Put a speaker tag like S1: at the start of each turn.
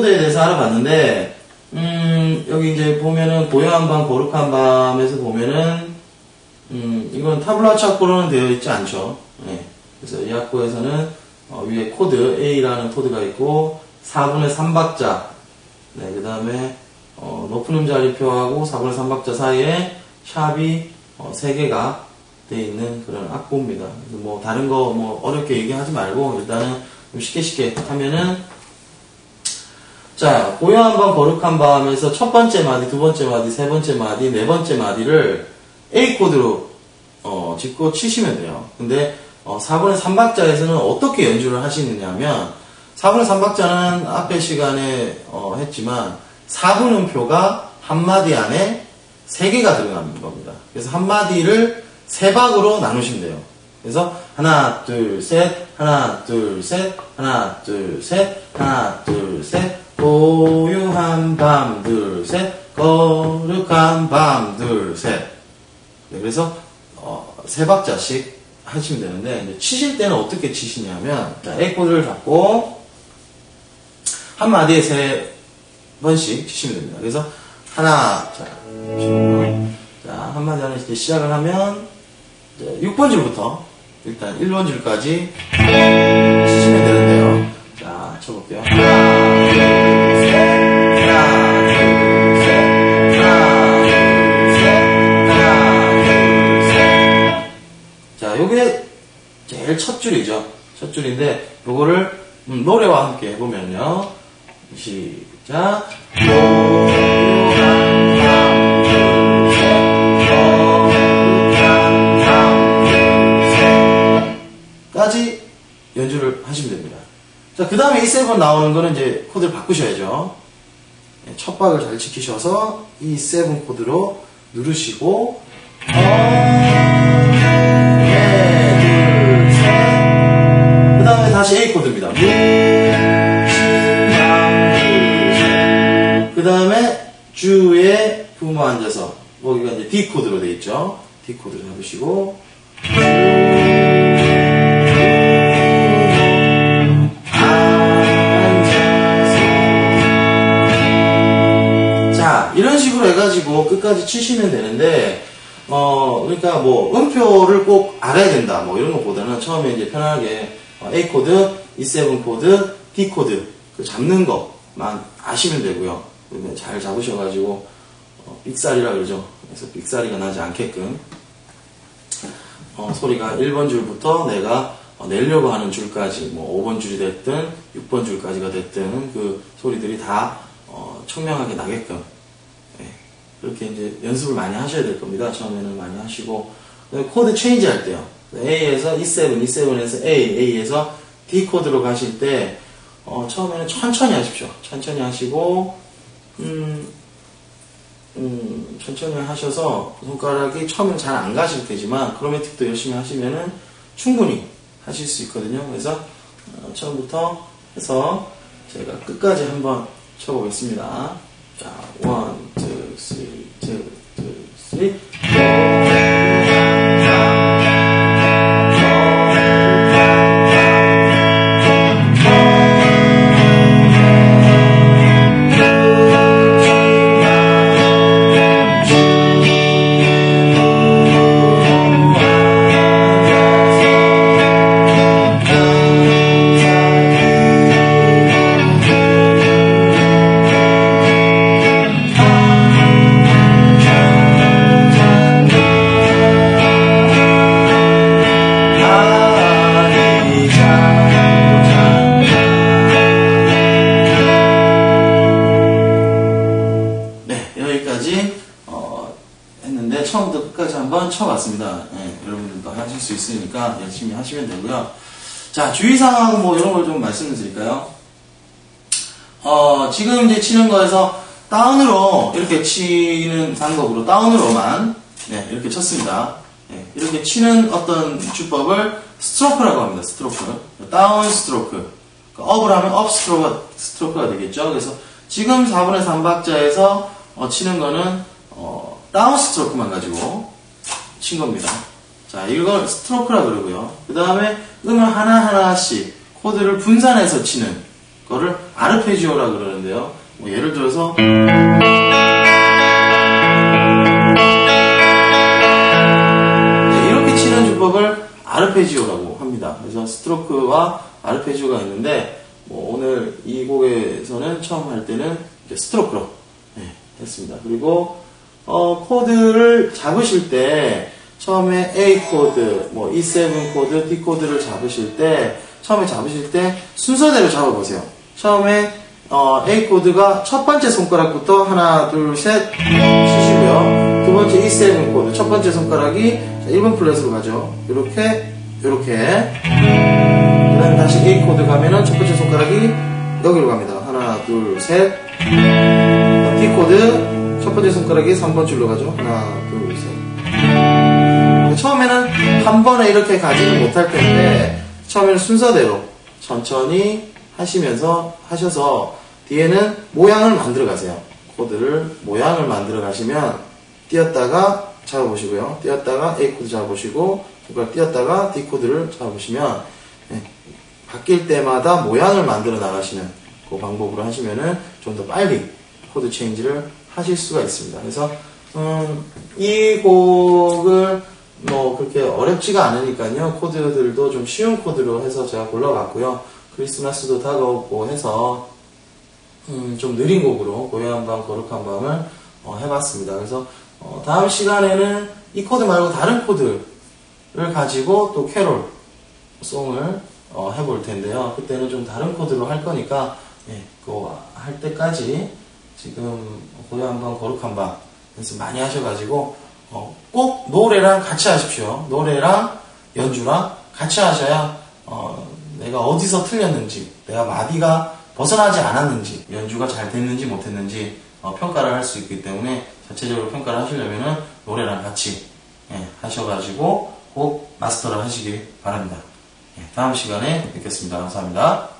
S1: 코드에 대해서 알아봤는데, 음, 여기 이제 보면은 고요한 밤, 거룩한 밤에서 보면은, 음, 이건 타블라 차코로는 되어 있지 않죠. 예. 그래서 이 학교에서는 어, 위에 코드 A라는 코드가 있고 4분의 3박자, 네, 그 다음에 어, 높은 음자리표하고 4분의 3박자 사이에 샵이 어, 3개가 되어 있는 그런 악보입니다. 뭐 다른 거 뭐 어렵게 얘기하지 말고 일단은 좀 쉽게 쉽게 하면은 자 고요한 밤 거룩한 밤에서 첫 번째 마디, 두 번째 마디, 세 번째 마디, 네 번째 마디를 A 코드로 어, 짚고 치시면 돼요. 근데 어, 4분의 3박자에서는 어떻게 연주를 하시느냐면 4분의 3박자는 앞에 시간에 어, 했지만 4분 음표가 한 마디 안에 3개가 들어가는 겁니다. 그래서 한 마디를 세 박으로 나누시면 돼요. 그래서 하나 둘 셋 하나 둘 셋 하나 둘 셋 하나 둘 셋 고요한 밤 둘 셋 거룩한 밤 둘 셋 네, 그래서 어, 세 박자씩 하시면 되는데 치실 때는 어떻게 치시냐면 자, A 코드를 잡고 한 마디에 세 번씩 치시면 됩니다. 그래서 하나 자. 자, 한 마디 안에 이제 시작을 하면 이제 6번 줄부터 일단 1번 줄까지 치시면 되는데요. 자, 쳐볼게요. 하나, 첫 줄이죠. 첫 줄인데, 요거를 음, 노래와 함께 해보면요. 시작. 까지 연주를 하시면 됩니다. 자, 그 다음에 E7 나오는 거는 이제 코드를 바꾸셔야죠. 네, 첫 박을 잘 지키셔서 E7 코드로 누르시고, 어, 네, 다시 A 코드입니다. 그 다음에 주에 부모 앉아서, 여기가 이제 D 코드로 되어 있죠. D 코드를 잡으시고, 자, 이런 식으로 해가지고 끝까지 치시면 되는데, 어, 그러니까 뭐, 음표를 꼭 알아야 된다, 뭐, 이런 것보다는 처음에 이제 편하게 어, A 코드, E7 코드, D 코드, 그 잡는 것만 아시면 되고요. 잘 잡으셔가지고, 어, 삑사리라 그러죠. 그래서 삑사리가 나지 않게끔, 어, 소리가 1번 줄부터 내가 어, 내려고 하는 줄까지, 뭐, 5번 줄이 됐든, 6번 줄까지가 됐든, 그 소리들이 다, 어, 청명하게 나게끔, 예, 그렇게 이제 연습을 많이 하셔야 될 겁니다. 처음에는 많이 하시고, 코드 체인지 할 때요. A에서 E7, E7에서 A, A에서 D 코드로 가실 때 어, 처음에는 천천히 하십시오. 천천히 하시고 음, 음, 천천히 하셔서 손가락이 처음엔 잘 안 가실 테지만 크로매틱도 열심히 하시면은 충분히 하실 수 있거든요. 그래서 어, 처음부터 해서 제가 끝까지 한번 쳐보겠습니다. 자, 1, 2, 3, 2, 3. 했는데 처음부터 끝까지 한번 쳐봤습니다. 네, 여러분들도 하실 수 있으니까 열심히 하시면 되고요. 자, 주의사항 뭐 이런 걸 좀 말씀을 드릴까요? 어, 지금 이제 치는 거에서 다운으로 이렇게 치는 방법으로 다운으로만 네, 이렇게 쳤습니다. 네, 이렇게 치는 어떤 주법을 스트로크라고 합니다. 스트로크. 다운 스트로크. 그러니까 업을 하면 업 스트로크가, 스트로크가 되겠죠. 그래서 지금 4분의 3박자에서 어, 치는 거는 어, 다운 스트로크만 가지고 친 겁니다. 자, 이걸 스트로크라 그러고요. 그 다음에 음을 하나하나씩 코드를 분산해서 치는 거를 아르페지오라 그러는데요. 뭐 예를 들어서 네, 이렇게 치는 주법을 아르페지오라고 합니다. 그래서 스트로크와 아르페지오가 있는데 뭐 오늘 이 곡에서는 처음 할 때는 스트로크로 네, 했습니다. 그리고 어, 코드를 잡으실 때 처음에 A 코드, 뭐 E7 코드, D 코드를 잡으실 때 처음에 잡으실 때 순서대로 잡아보세요. 처음에 어, A 코드가 첫 번째 손가락부터 하나, 둘, 셋 치시고요. 두 번째 E7 코드, 첫 번째 손가락이 1번 플랫으로 가죠. 이렇게, 이렇게. 그 다음에 다시 A 코드 가면은 첫 번째 손가락이 여기로 갑니다. 하나, 둘, 셋. D 코드, 첫 번째 손가락이 3번 줄로 가죠. 하나, 둘, 셋. 처음에는 한 번에 이렇게 가지는 못할 텐데, 처음에는 순서대로 천천히 하시면서 하셔서 뒤에는 모양을 만들어 가세요. 코드를 모양을 만들어 가시면 띄었다가 잡아보시고요. 띄었다가 A 코드 잡아보시고 손가락 띄었다가 D 코드를 잡아보시면 네, 바뀔 때마다 모양을 만들어 나가시는 그 방법으로 하시면은 좀 더 빨리 코드 체인지를 하실 수가 있습니다. 그래서 음, 이 곡을 뭐 그렇게 어렵지가 않으니까요. 코드들도 좀 쉬운 코드로 해서 제가 골라봤고요. 크리스마스도 다가오고 해서 음, 좀 느린 곡으로 고요한 밤 거룩한 밤을 어, 해봤습니다. 그래서 어, 다음 시간에는 이 코드 말고 다른 코드를 가지고 또 캐롤 송을 어, 해볼 텐데요. 그때는 좀 다른 코드로 할 거니까 예, 그거 할 때까지 지금 고요한 밤 거룩한 밤 연습 많이 하셔가지고 어, 꼭 노래랑 같이 하십시오. 노래랑 연주랑 같이 하셔야 어, 내가 어디서 틀렸는지, 내가 마디가 벗어나지 않았는지, 연주가 잘 됐는지 못했는지 어, 평가를 할 수 있기 때문에 자체적으로 평가를 하시려면은 노래랑 같이 예, 하셔가지고 꼭 마스터를 하시기 바랍니다. 예, 다음 시간에 뵙겠습니다. 감사합니다.